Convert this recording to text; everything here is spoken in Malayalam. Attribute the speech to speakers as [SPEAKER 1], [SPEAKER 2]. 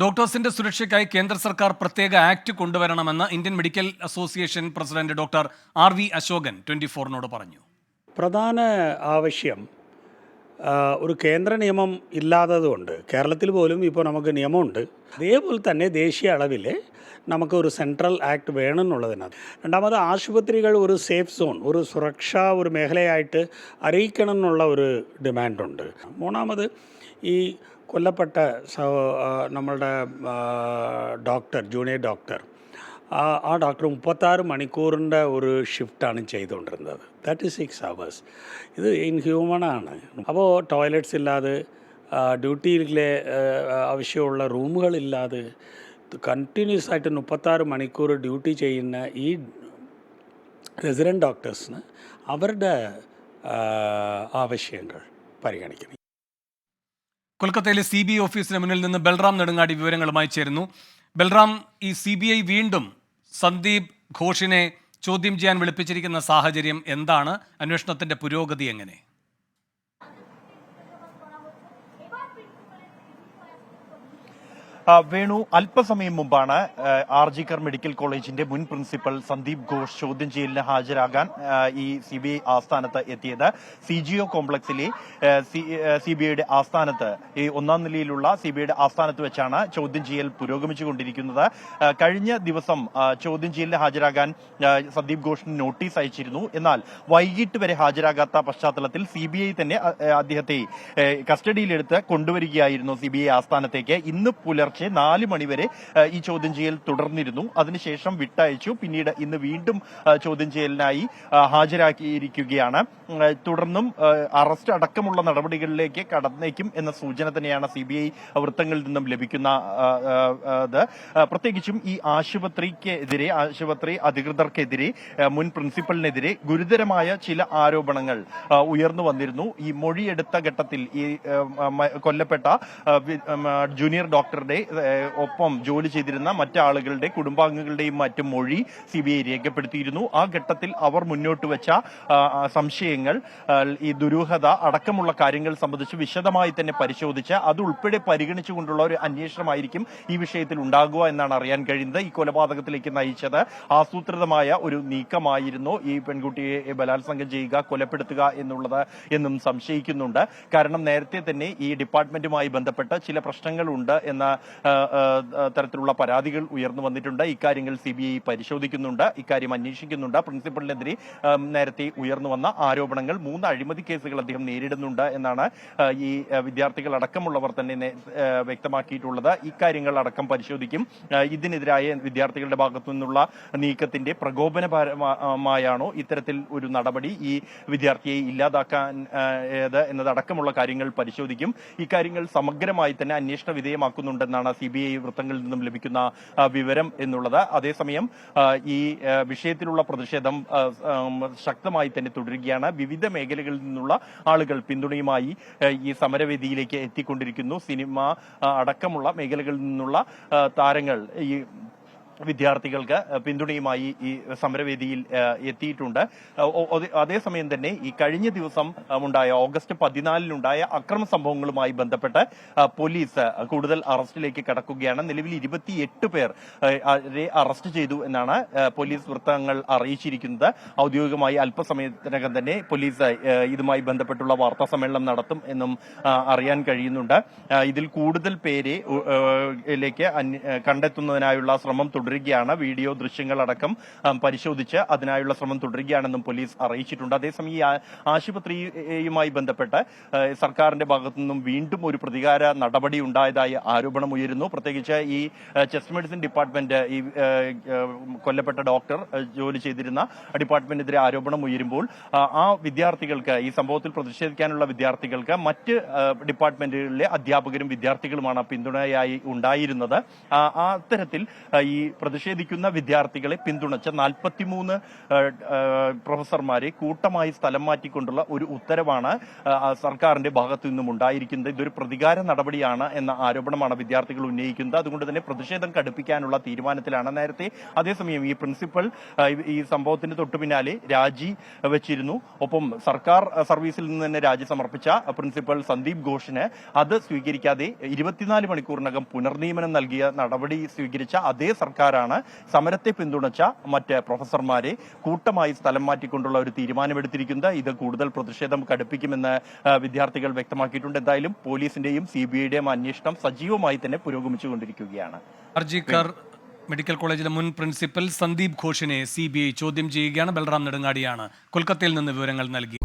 [SPEAKER 1] ഡോക്ടേഴ്സിന്റെ സുരക്ഷയ്ക്കായി കേന്ദ്ര സർക്കാർ പ്രത്യേക ആക്ട് കൊണ്ടുവരണമെന്ന് Indian medical association president doctor R V Ashokan twenty ഫോറിനോട് പറഞ്ഞു.
[SPEAKER 2] പ്രധാന ആവശ്യം ഒരു കേന്ദ്ര നിയമം ഇല്ലാത്തതുകൊണ്ട് കേരളത്തിൽ പോലും ഇപ്പോൾ നമുക്ക് നിയമമുണ്ട്. അതേപോലെ തന്നെ ദേശീയ അളവിൽ നമുക്ക് ഒരു സെൻട്രൽ ആക്ട് വേണമെന്നുള്ളതിനകത്ത്. രണ്ടാമത് ആശുപത്രികൾ ഒരു സേഫ് സോൺ ഒരു സുരക്ഷാ ഒരു മേഖലയായിട്ട് അറിയിക്കണം എന്നുള്ള ഒരു ഡിമാൻഡുണ്ട്. മൂന്നാമത് ഈ കൊല്ലപ്പെട്ട നമ്മളുടെ ഡോക്ടർ ജൂനിയർ ഡോക്ടർ ആ ഡോക്ടർ മുപ്പത്താറ് മണിക്കൂറിന്റെ ഒരു ഷിഫ്റ്റാണ് ചെയ്തുകൊണ്ടിരുന്നത്. തേർട്ടി സിക്സ് അവേഴ്സ് ഇത് ഇൻഹ്യൂമണാണ് അപ്പോൾ ടോയ്ലറ്റ്സ് ഇല്ലാതെ ഡ്യൂട്ടിയിലെ ആവശ്യമുള്ള റൂമുകളില്ലാതെ കണ്ടിന്യൂസ് ആയിട്ട് മുപ്പത്താറ് മണിക്കൂർ ഡ്യൂട്ടി ചെയ്യുന്ന ഈ റെസിഡന്റ് ഡോക്ടേഴ്സിന് അവരുടെ ആവശ്യങ്ങൾ പരിഗണിക്കണം
[SPEAKER 1] കൊൽക്കത്തയിലെ സി ബി ഐ ഓഫീസിന് മുന്നിൽ നിന്ന് ബൽറാം നെടുങ്ങാടി വിവരങ്ങളുമായി ചേരുന്നു. ബൽറാം ഈ സി ബി ഐ വീണ്ടും സന്ദീപ് ഘോഷിനെ ചോദ്യം ചെയ്യാൻ വിളിപ്പിച്ചിരിക്കുന്ന സാഹചര്യം എന്താണ്? അന്വേഷണത്തിന്റെ പുരോഗതി എങ്ങനെ?
[SPEAKER 3] വേണു അല്പസമയം മുമ്പാണ് ആർ ജി കർ മെഡിക്കൽ കോളേജിന്റെ മുൻ പ്രിൻസിപ്പൽ സന്ദീപ് ഘോഷ് ചോദ്യം ചെയ്യലിന് ഹാജരാകാൻ ഈ സി ബി ഐ ആസ്ഥാനത്ത് എത്തിയത്. സി ജി ഒ കോംപ്ലക്സിലെ സി ബി ഐയുടെ ആസ്ഥാനത്ത് ഈ ഒന്നാം നിലയിലുള്ള സി ബി ഐയുടെ ആസ്ഥാനത്ത് വെച്ചാണ് ചോദ്യം ചെയ്യൽ പുരോഗമിച്ചുകൊണ്ടിരിക്കുന്നത്. കഴിഞ്ഞ ദിവസം ചോദ്യം ചെയ്യലിന് ഹാജരാകാൻ സന്ദീപ് ഘോഷിന് നോട്ടീസ് അയച്ചിരുന്നു. എന്നാൽ വൈകിട്ട് വരെ ഹാജരാകാത്ത പശ്ചാത്തലത്തിൽ സി ബി ഐ തന്നെ അദ്ദേഹത്തെ കസ്റ്റഡിയിലെടുത്ത് കൊണ്ടുവരികയായിരുന്നു സി ബി ഐ ആസ്ഥാനത്തേക്ക്. ഇന്ന് പുലർച്ചെ നാല് മണിവരെ ഈ ചോദ്യം ചെയ്യൽ തുടർന്നിരുന്നു. അതിനുശേഷം വിട്ടയച്ചു. പിന്നീട് ഇന്ന് വീണ്ടും ചോദ്യം ചെയ്യലിനായി ഹാജരാക്കിയിരിക്കുകയാണ്. തുടർന്നും അറസ്റ്റ് അടക്കമുള്ള നടപടികളിലേക്ക് കടന്നേക്കും എന്ന സൂചന തന്നെയാണ് സി ബി ഐ വൃത്തങ്ങളിൽ നിന്നും ലഭിക്കുന്ന പ്രത്യേകിച്ചും ഈ ആശുപത്രിക്കെതിരെ ആശുപത്രി അധികൃതർക്കെതിരെ മുൻ പ്രിൻസിപ്പലിനെതിരെ ഗുരുതരമായ ചില ആരോപണങ്ങൾ ഉയർന്നു വന്നിരുന്നു. ഈ മൊഴിയെടുത്ത ഘട്ടത്തിൽ ഈ കൊല്ലപ്പെട്ട ജൂനിയർ ഡോക്ടറുടെ ഒപ്പം ജോലി ചെയ്തിരുന്ന മറ്റാളുകളുടെ കുടുംബാംഗങ്ങളുടെയും മറ്റും മൊഴി സി ബി ഐ രേഖപ്പെടുത്തിയിരുന്നു. ആ ഘട്ടത്തിൽ അവർ മുന്നോട്ട് വെച്ച സംശയങ്ങൾ ഈ ദുരൂഹത അടക്കമുള്ള കാര്യങ്ങൾ സംബന്ധിച്ച് വിശദമായി തന്നെ പരിശോധിച്ച് അതുൾപ്പെടെ പരിഗണിച്ചുകൊണ്ടുള്ള ഒരു അന്വേഷണമായിരിക്കും ഈ വിഷയത്തിൽ ഉണ്ടാകുക എന്നാണ് അറിയാൻ കഴിയുന്നത്. ഈ കൊലപാതകത്തിലേക്ക് നയിച്ചത് ആസൂത്രിതമായ ഒരു നീക്കമായിരുന്നു ഈ പെൺകുട്ടിയെ ബലാത്സംഗം ചെയ്യുക കൊലപ്പെടുത്തുക എന്നുള്ളത് എന്നും സംശയിക്കുന്നുണ്ട്. കാരണം നേരത്തെ തന്നെ ഈ ഡിപ്പാർട്ട്മെന്റുമായി ബന്ധപ്പെട്ട് ചില പ്രശ്നങ്ങളുണ്ട് എന്ന തരത്തിലുള്ള പരാതികൾ ഉയർന്നു വന്നിട്ടുണ്ട്. ഇക്കാര്യങ്ങൾ സി ബി ഐ പരിശോധിക്കുന്നുണ്ട്. ഇക്കാര്യം അന്വേഷിക്കുന്നുണ്ട്. പ്രിൻസിപ്പലിനെതിരെ ആ, നേരത്തെ ഉയർന്നു വന്ന ആരോപണങ്ങൾ മൂന്ന് അഴിമതി കേസുകൾ അദ്ദേഹം നേരിടുന്നുണ്ട് എന്നാണ് ഈ വിദ്യാർത്ഥികൾ അടക്കമുള്ളവർ തന്നെ വ്യക്തമാക്കിയിട്ടുള്ളത്. ഇക്കാര്യങ്ങൾ അടക്കം പരിശോധിക്കും. ഇതിനെതിരായ വിദ്യാർത്ഥികളുടെ ഭാഗത്തു നിന്നുള്ള നീക്കത്തിന്റെ പ്രകോപനപരമായാണോ ഇത്തരത്തിൽ ഒരു നടപടി ഈ വിദ്യാർത്ഥിയെ ഇല്ലാതാക്കാൻ എന്നതടക്കമുള്ള കാര്യങ്ങൾ പരിശോധിക്കും. ഇക്കാര്യങ്ങൾ സമഗ്രമായി തന്നെ അന്വേഷണ വിധേയമാക്കുന്നുണ്ടെന്നാണ് സി ബി ഐ വൃത്തങ്ങളിൽ നിന്നും ലഭിക്കുന്ന വിവരം എന്നുള്ളത്. അതേസമയം ഈ വിഷയത്തിലുള്ള പ്രതിഷേധം ശക്തമായി തന്നെ തുടരുകയാണ്. വിവിധ മേഖലകളിൽ നിന്നുള്ള ആളുകൾ പിന്തുണയുമായി ഈ സമരവേദിയിലേക്ക് എത്തിക്കൊണ്ടിരിക്കുന്നു. സിനിമ അടക്കമുള്ള മേഖലകളിൽ നിന്നുള്ള താരങ്ങൾ ഈ വിദ്യാർത്ഥികൾക്ക് പിന്തുണയുമായി ഈ സമരവേദിയിൽ എത്തിയിട്ടുണ്ട്. അതേസമയം തന്നെ ഈ കഴിഞ്ഞ ദിവസം ഉണ്ടായ ഓഗസ്റ്റ് പതിനാലിനുണ്ടായ അക്രമ സംഭവങ്ങളുമായി ബന്ധപ്പെട്ട് പോലീസ് കൂടുതൽ അറസ്റ്റിലേക്ക് കടക്കുകയാണ്. നിലവിൽ ഇരുപത്തിയെട്ട് പേർ അറസ്റ്റ് ചെയ്തു എന്നാണ് പോലീസ് വൃത്തങ്ങൾ അറിയിച്ചിരിക്കുന്നത്. ഔദ്യോഗികമായി അല്പസമയത്തിനകം തന്നെ പോലീസ് ഇതുമായി ബന്ധപ്പെട്ടുള്ള വാർത്താ സമ്മേളനം നടത്തും എന്നും അറിയാൻ കഴിയുന്നുണ്ട്. ഇതിൽ കൂടുതൽ പേരെ കണ്ടെത്തുന്നതിനായുള്ള ശ്രമം തുടരുകയാണ്. വീഡിയോ ദൃശ്യങ്ങളടക്കം പരിശോധിച്ച് അതിനായുള്ള ശ്രമം തുടരുകയാണെന്നും പോലീസ് അറിയിച്ചിട്ടുണ്ട്. അതേസമയം ഈ ആശുപത്രിയുമായി ബന്ധപ്പെട്ട് സർക്കാരിന്റെ ഭാഗത്തു നിന്നും വീണ്ടും ഒരു പ്രതികാര നടപടി ഉണ്ടായതായി ആരോപണം ഉയരുന്നു. പ്രത്യേകിച്ച് ഈ ചെസ്റ്റ് മെഡിസിൻ ഡിപ്പാർട്ട്മെന്റ് ഈ കൊല്ലപ്പെട്ട ഡോക്ടർ ജോലി ചെയ്തിരുന്ന ഡിപ്പാർട്ട്മെന്റിനെതിരെ ആരോപണം ഉയരുമ്പോൾ ആ, വിദ്യാർത്ഥികൾക്ക് ഈ സംഭവത്തിൽ പ്രതിഷേധിക്കാനുള്ള വിദ്യാർത്ഥികൾക്ക് മറ്റ് ഡിപ്പാർട്ട്മെന്റുകളിലെ അധ്യാപകരും വിദ്യാർത്ഥികളുമാണ് പിന്തുണയായി ഉണ്ടായിരുന്നത്. അത്തരത്തിൽ ഈ പ്രതിഷേധിക്കുന്ന വിദ്യാർത്ഥികളെ പിന്തുണച്ച നാൽപ്പത്തിമൂന്ന് പ്രൊഫസർമാരെ കൂട്ടമായി സ്ഥലം മാറ്റിക്കൊണ്ടുള്ള ഒരു ഉത്തരവാണ് സർക്കാരിന്റെ ഭാഗത്തു നിന്നും ഉണ്ടായിരിക്കുന്നത്. ഇതൊരു പ്രതികാര നടപടിയാണ് എന്ന ആരോപണമാണ് വിദ്യാർത്ഥികൾ ഉന്നയിക്കുന്നത്. അതുകൊണ്ട് തന്നെ പ്രതിഷേധം കടുപ്പിക്കാനുള്ള തീരുമാനത്തിലാണ് നേരത്തെ. അതേസമയം ഈ പ്രിൻസിപ്പൽ ഈ- സംഭവത്തിന് തൊട്ടു പിന്നാലെ രാജി വെച്ചിരുന്നു. ഒപ്പം സർക്കാർ സർവീസിൽ നിന്ന് തന്നെ രാജി സമർപ്പിച്ച പ്രിൻസിപ്പൽ സന്ദീപ് ഘോഷിന് അത് സ്വീകരിക്കാതെ ഇരുപത്തിനാല് മണിക്കൂറിനകം പുനർനിയമനം നൽകിയ നടപടി സ്വീകരിച്ച അതേ സർക്കാരാണ്. സമരത്തെ പിന്തുണച്ച മറ്റ് പ്രൊഫസർമാരെ കൂട്ടമായി സ്ഥലം മാറ്റിക്കൊണ്ടുള്ള ഒരു തീരുമാനമെടുത്തിരിക്കുന്നത്. ഇത് കൂടുതൽ പ്രതിഷേധം കടുപ്പിക്കുമെന്ന് വിദ്യാർത്ഥികൾ വ്യക്തമാക്കിയിട്ടുണ്ട്. എന്തായാലും പോലീസിന്റെയും സി ബി ഐയുടെയും അന്വേഷണം സജീവമായി തന്നെ പുരോഗമിച്ചുകൊണ്ടിരിക്കുകയാണ്.
[SPEAKER 1] മെഡിക്കൽ കോളേജിലെ മുൻ പ്രിൻസിപ്പൽ സന്ദീപ് ഘോഷിനെ സി ബി ഐ ചോദ്യം ചെയ്യുകയാണ്. ബൽറാം നെടുങ്ങാടിയാണ് കൊൽക്കത്തയിൽ നിന്ന് വിവരങ്ങൾ നൽകി.